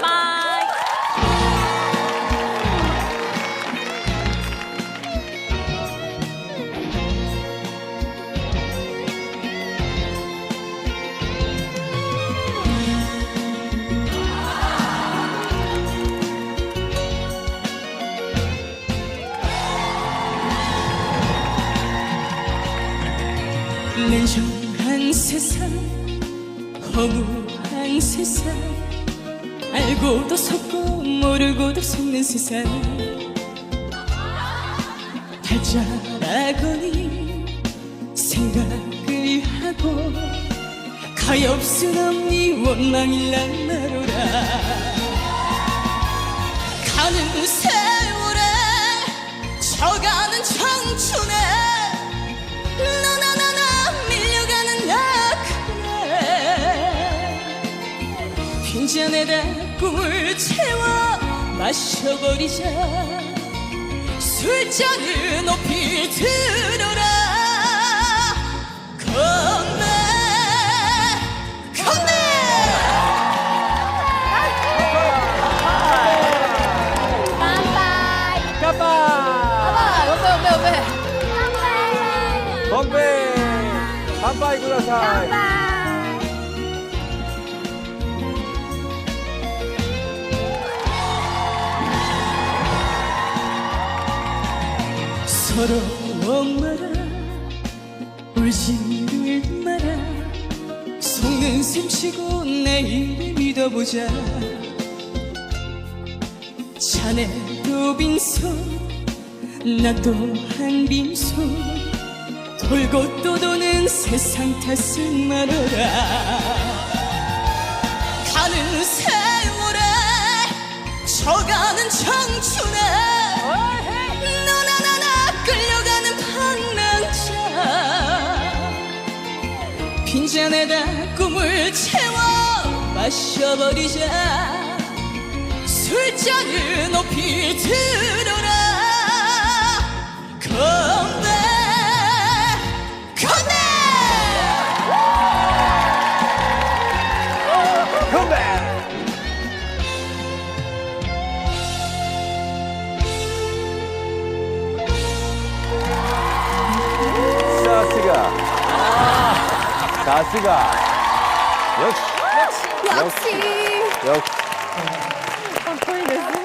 빠빠이. 냉정한 세상 허무한 세상 알고도 속고 모르고도 속는 세상. 발자라거니 생각을 하고 가엾은 이 원망일랑 나로라. 가는 세월에 빈 잔에다 꿈을 채워 마셔버리자. 술잔을 높이 들어라. 건배 건배! 빠빠이. 까빠 아, 옆에, 옆에, 옆에. 건배! 깜빠이 구다사이 서로 엄마라 울지를 마라. 속는 셈 치고 내일을 믿어보자. 자네도 빈손 나 또한 빈손 돌고 또 도는 세상 탓을 말아라. 가는 세월에 져가는 청춘에 빈잔에다 꿈을 채워 마셔버리자. 술잔을 높이 들어라. 건배 건배! 건배 야스가 역시 역시 역시 역시